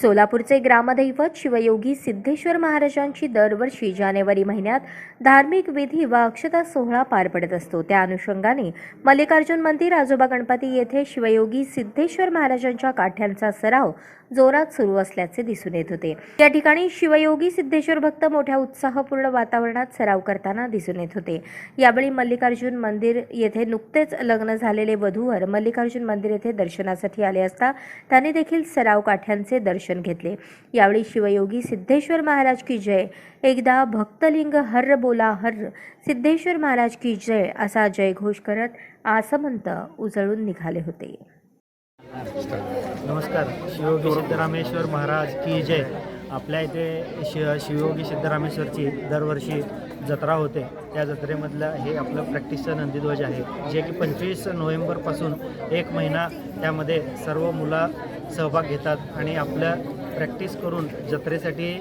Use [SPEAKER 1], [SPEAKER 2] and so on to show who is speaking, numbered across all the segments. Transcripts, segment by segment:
[SPEAKER 1] सोलापूरचे ग्रामदैवत शिवयोगी सिद्धेश्वर महाराजांची दरवर्षी जानेवारी महिन्यात धार्मिक विधी व अक्षता सोहळा पार पडत असतो. त्या अनुषंगाने मल्लिकार्जुन मंदिर आजोबा गणपती येथे शिवयोगी सिद्धेश्वर महाराजांच्या काठ्यांचा सराव जोरात सुरू असल्याचे दिसून येत होते. या ठिकाणी शिवयोगी सिद्धेश्वर भक्त मोठ्या उत्साहपूर्ण वातावरणात सराव करताना दिसून येत होते. यावेळी मल्लिकार्जुन मंदिर येथे नुकतेच लग्न झालेले वधूवर मल्लिकार्जुन मंदिर येथे दर्शनासाठी आले असता त्यांनी देखील सराव काठ्यांचे दर्शन घेतले. यावेळी शिवयोगी सिद्धेश्वर महाराज की जय. एकदा भक्तलिंग हर्र बोला हर्र. सिद्धेश्वर महाराज की जय असा जयघोष करत आसमंत उजळून निघाले होते.
[SPEAKER 2] नमस्कार शिवयोगी सिद्धरामेश्वर महाराज की जय. आपल्या इथे शिव शिवयोगी सिद्धरामेश्वरची दरवर्षी जत्रा होते. त्या जत्रेमधलं हे आपलं प्रॅक्टिसचं नंदीध्वज आहे. जे की पंचवीस नोव्हेंबरपासून एक महिना त्यामध्ये सर्व मुलं सहभाग घेतात आणि आपलं प्रॅक्टिस करून जत्रेसाठी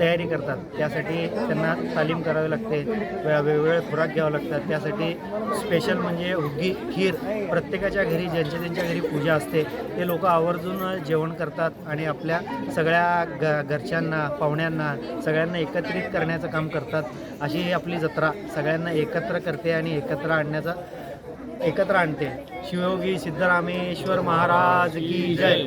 [SPEAKER 2] तयारी करतात. त्यासाठी त्यांना तालीम करावी लागते. वे- वेगवेगळे खुराक घ्यावं लागतात. त्यासाठी स्पेशल म्हणजे हुग्गी खीर. प्रत्येकाच्या घरी ज्यांच्या त्यांच्या घरी पूजा असते. ते लोक आवर्जून जेवण करतात आणि आपल्या सगळ्या ग घरच्यांना पाहुण्यांना सगळ्यांना एकत्रित करण्याचं काम करतात. अशी ही आपली जत्रा. सगळ्यांना एकत्र करते आणि एकत्र आणण्याचा एकत्र आणते. शिवयोगी सिद्धरामेश्वर महाराज की जय.